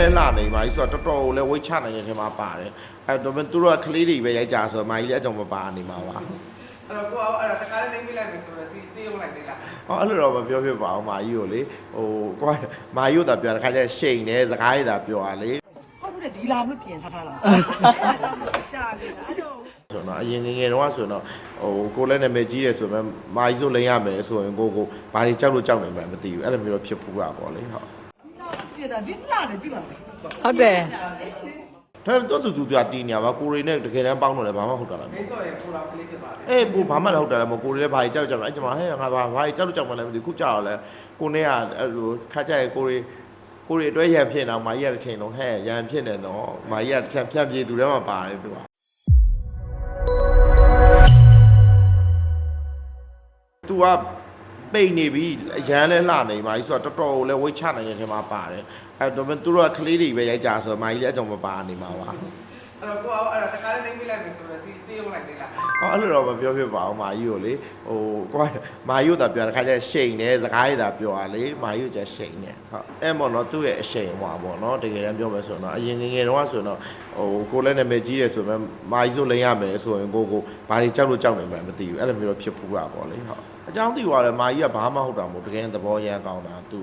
လဲလှနေမာကြီးဆိုတော့တော်တော်ကိုလဲဝိတ်ချနိုင်တဲ့အချိန်မှာပါတယ်အဲတော့သူတို့ကကလေးတွေပဲရိုက်ကြဆိုတော့မာကြီးလည်းအကြောင်းမပါနေမှာပါအဲ့တော့ကိုကအဲ့တော့တခါလေးလိမ့်ပြလိုက်မယ်ဆိုတော့စီစီရုံလိုက်သေးလားဟောအဲ့လိုတော့မပြောဖြစ်ပါဘူးမာကြီးကိုလေဟိုကွာမာကြီးကိုသာပြောတဲ့ခါကျရှိန်တယ်စကားရည်သာပြောရလေဟုတ်တယ်ဒီလာမလို့ပြင်ထားတာလားကြာနေလားအဲ့တော့ဆိုတော့အရင်ငယ်ငယ်တော့ဆိုတော့ဟိုကိုလည်းနာမည်ကြီးတယ်ဆိုပေမဲ့မာကြီးဆိုလိမ့်ရမယ်ဆိုရင်ကိုကိုဘာတွေကြောက်လို့ကြောက်နေမှမသိဘူးအဲ့လိုမျိုးတော့ဖြစ်ဖူးတာပေါ့လေဟုတ် ပြင်တာဒီလာတယ်ကြည့်ပါဦးဟုတ်တယ်ဒါပေမဲ့တော့တူတူပြတီးနေရပါကိုရီနဲ့တကယ်တမ်းပေါင်းတော့လည်းဘာမှဟုတ်တာလားမင်းစောရဲ့ကိုလာကလေးဖြစ်ပါတယ်အေးဘူဘာမှလည်းဟုတ်တယ်မကိုရီလည်းဘာကြီးကြောက်ကြမှာအဲ့ကျမဟဲ့ငါဘာဘာကြီးကြောက်လို့ကြောက်မှလည်းမသိဘူးခုကြောက်ရလဲကိုနဲ့ကအဲ့လိုခါကြရဲ့ကိုရီကိုရီအတွဲရံဖြစ်တော့မာကြီးကတစ်ချိန်လုံးဟဲ့ရံဖြစ်နေတော့မာကြီးကတစ်ချက်ဖြန့်ပြေးသူထဲမှာပါတယ်သူကသူက ပိတ်နေပြီအရန်လဲလှနေမာကြီးဆိုတော့တော်တော်ကိုလဲဝိတ်ချနိုင်တဲ့အချိန်မှာပါတယ်အဲ့တော့သူတို့ကကလေးတွေပဲရိုက်ကြဆိုတော့မာကြီးလည်းအကြောင်းမပါနေမှာပါ အဲ့တော့ကိုကအဲ့တော့တခါလေးလိမ့်ပြလိုက်မယ်ဆိုတော့စီစီရုံလိုက်သေးလားဟောအဲ့လိုတော့မပြောဖြစ်ပါဘူးမာကြီးကိုလေဟိုကွာမာကြီးကိုသာပြောတဲ့ခါကျရှိန်တယ်စကားရည်သာပြောရလေမာကြီးကိုကျရှိန်တယ်ဟုတ်အဲ့မော်နော်သူ့ရဲ့အရှိန်ဟွာပေါ့နော်တကယ်တမ်းပြောမယ်ဆိုတော့အရင်ငယ်ငယ်တော့ဆိုတော့ဟိုကိုလည်းနာမည်ကြီးတယ်ဆိုပေမဲ့မာကြီးဆိုလိမ့်ရမယ်ဆိုရင်ကိုကိုဘာတွေကြောက်လို့ကြောက်နေမှမသိဘူးအဲ့လိုမျိုးတော့ဖြစ်ဖူးတာပေါ့လေဟုတ်အကြောင်းသိသွားတယ်မာကြီးကဘာမှဟုတ်တာမဟုတ်တကယ်သဘောရမ်းကောင်းတာသူ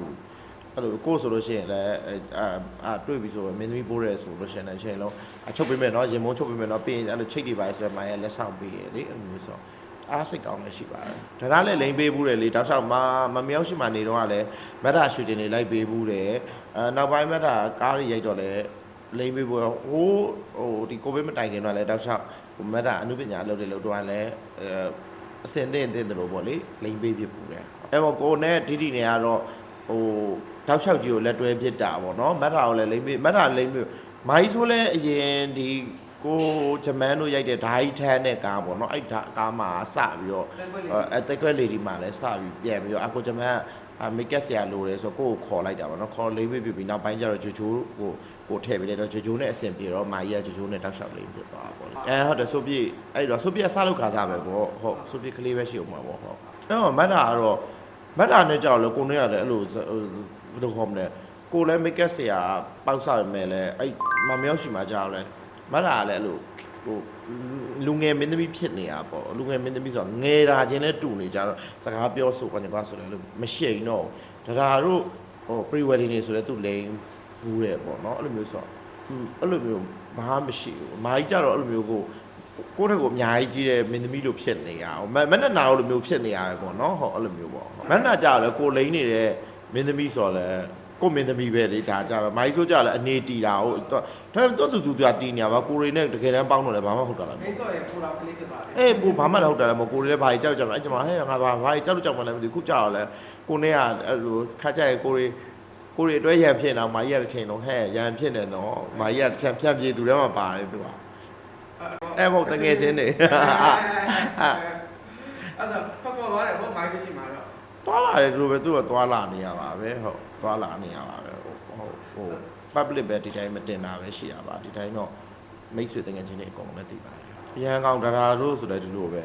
အဲ့လိုကိုဆိုလို့ရှိရင်လည်းအာအာတွေ့ပြီဆိုတော့မင်းသမီးပိုးရဲဆိုလို့ရှိရင်လည်းအချိန်လုံးအချုပ်ပေးမယ်နော်ရင်မုန်းချုပ်ပေးမယ်နော်ပြီးရင်အဲ့လိုချိတ်တွေပါဆိုတော့မာကြီးကလက်ဆောင်ပေးရလေအဲ့လိုမျိုးဆိုအားစိတ်ကောင်းလည်းရှိပါတယ်ဒါကလည်းလိန်ပေးဘူးတယ်လေတောက်လျှောက်မမမြောက်ရှိမှနေတော့ကလည်းမက်တာရှူတင်တွေလိုက်ပေးဘူးတယ်အဲနောက်ပိုင်းမက်တာကားတွေရိုက်တော့လည်းလိန်ပေးဘူးဟိုးဟိုဒီကိုဗစ်မတိုင်ခင်တော့လည်းတောက်လျှောက်မက်တာအမှုပညာလုပ်တယ်လို့တော့လည်းအဲအစင်သင့်သင့်တယ်လို့ပေါ့လေလိန်ပေးဖြစ်ဘူးတယ်အဲပေါ့ကိုနဲ့ဒီဒီနေကတော့ ဟိုတောက်လျှောက်ကြီးကိုလက်တွဲဖြစ်တာပေါ့နော်မက်တာကိုလည်းလိန်ပေးမက်တာလိန်ပေးမိုင်းဆိုလဲအရင်ဒီကိုဂျမန်တို့ရိုက်တဲ့ဓာတ်ထန်းတဲ့ကားပေါ့နော်အဲ့ဒါကားမှာစပြီးတော့အဲတက်ကွက်လေဒီမှာလည်းစပြီးပြန်ပြီးတော့အကိုကျမအမိတ်ကက်ဆရာလိုတယ်ဆိုတော့ကိုကိုခေါ်လိုက်တာပေါ့နော်ခေါ်လေးပြပြီးနောက်ပိုင်းကျတော့ဂျိုဂျိုကိုကိုထည့်ပြီးတော့ဂျိုဂျိုနဲ့အဆင်ပြေတော့မာကြီးကဂျိုဂျိုနဲ့တောက်လျှောက်လေးဖြစ်သွားတာပေါ့လေအဲဟုတ်တယ်ဆိုပြအဲ့တော့ဆိုပြဆလုပ်ခါစားပဲပေါ့ဟုတ်ဆိုပြကလေးပဲရှိအောင်ပါပေါ့ဟုတ်အဲ့တော့မတ်တာကတော့ မတ်တာနဲ့ကြောက်လို့ကိုနေရတယ်အဲ့လိုဘယ်လိုခေါ်မလဲကိုလည်းမိတ်ကက်ဆရာပေါက်စားရမယ်လဲအဲ့မမြောက်ရှိမှကြောက်လဲမတ်တာကလည်းအဲ့လိုဟိုလူငယ်မင်းသမီးဖြစ်နေတာပေါ့လူငယ်မင်းသမီးဆိုတော့ငယ်တာချင်းနဲ့တူနေကြတော့စကားပြောဆိုကနေကွာဆိုတယ်လို့မရှိန်တော့ဘူးဒါဒါတို့ဟို pre wedding နေဆိုလဲသူလိန်ဘူးတယ်ပေါ့နော်အဲ့လိုမျိုးဆိုတော့သူအဲ့လိုမျိုးဘာမှမရှိဘူးအမကြီးကြတော့အဲ့လိုမျိုးကို ကိုယ့်ထက်ကိုအများကြီးကြီးတဲ့မင်းသမီးလိုဖြစ်နေရအောင်မမနဲ့နာလိုမျိုးဖြစ်နေရတယ်ပေါ့နော်ဟောအဲ့လိုမျိုးပေါ့မနဲ့ကြတော့လဲကိုလိန်နေတဲ့မင်းသမီးဆိုတော့လဲကိုမင်းသမီးပဲလေဒါကြတော့မိုင်းဆိုကြလဲအနေတီတာဟုတ်ဒါပေမဲ့တော့တူတူပြတီးနေရပါကိုရီနဲ့တကယ်တမ်းပေါင်းတော့လဲဘာမှဟုတ်တာလားမင်းစောရဲ့ကိုလာကလေးဖြစ်ပါတယ်အေးဘူဘာမှလည်းဟုတ်တယ်မကိုရီလည်းဘာကြီးကြောက်ကြမှာအဲ့ကျမဟဲ့ငါဘာဘာကြီးကြောက်လို့ကြောက်မှလည်းမသိဘူးခုကြောက်ရလဲကိုနဲ့ကအဲ့လိုခါကြရဲ့ကိုရီကိုရီအတွဲရံဖြစ်နေတာမာကြီးကတစ်ချိန်လုံးဟဲ့ရံဖြစ်နေတော့မာကြီးကတစ်ချက်ဖြန့်ပြေးသူထဲမှာပါတယ်သူက အဲ့မဟုတ်တကယ်ချင်းနေအဲ့တော့ဖက်ကောသွားတယ်ဘောမိုင်းရှိမှာတော့သွားလာတယ်သူတို့ပဲသူကသွားလာနေရပါပဲဟုတ်သွားလာနေရပါပဲဟုတ်ဟုတ်ဟို public ပဲဒီတိုင်းမတင်တာပဲရှိရပါဒီတိုင်းတော့မိတ်ဆွေတကယ်ချင်းတွေအကုန်လုံးလည်းသိပါတယ်အရန်ကောင်ဒါဒါတို့ဆိုလည်းဒီလိုပဲ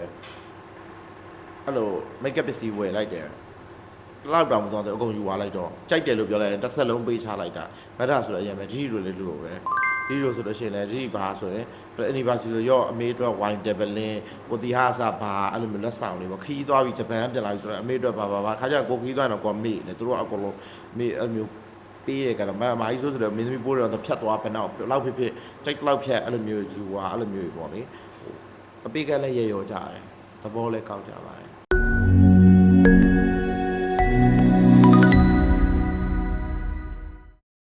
အဲ့လို make up ပစ္စည်းဝယ်လိုက်တယ်လောက်တောင်မသွားတော့အကုန်ယူသွားလိုက်တော့ကြိုက်တယ်လို့ပြောလိုက်ရင်တစ်ဆက်လုံးပေးချလိုက်တာမက်တာဆိုတော့အရင်ပဲဒီလိုလေးလို့ပဲ ဒီလိုဆိုလို့ရှိရင်လည်းဒီဘာဆိုရင် anniversary ဆိုရောအမေအတွက် wine tabling ကိုတီဟာစာဘာအဲ့လိုမျိုးလက်ဆောင်တွေပေါ့ခီးသွားပြီးဂျပန်ပြန်လာပြီဆိုတော့အမေအတွက်ဘာဘာဘာခါကျကိုခီးသွားတော့ကိုမေ့တယ်သူတို့အကုန်လုံးမေ့အဲ့လိုမျိုးပေးတယ်ကတော့မမကြီးဆိုဆိုတော့မင်းသမီးပိုးတယ်တော့ဖြတ်သွားဘယ်တော့လောက်ဖြစ်ဖြစ်ကြိုက်လောက်ဖြတ်အဲ့လိုမျိုးယူသွားအဲ့လိုမျိုးပေါ့လေအပေးကလည်းရေရောကြတယ်သဘောလည်းကောက်ကြပါတယ်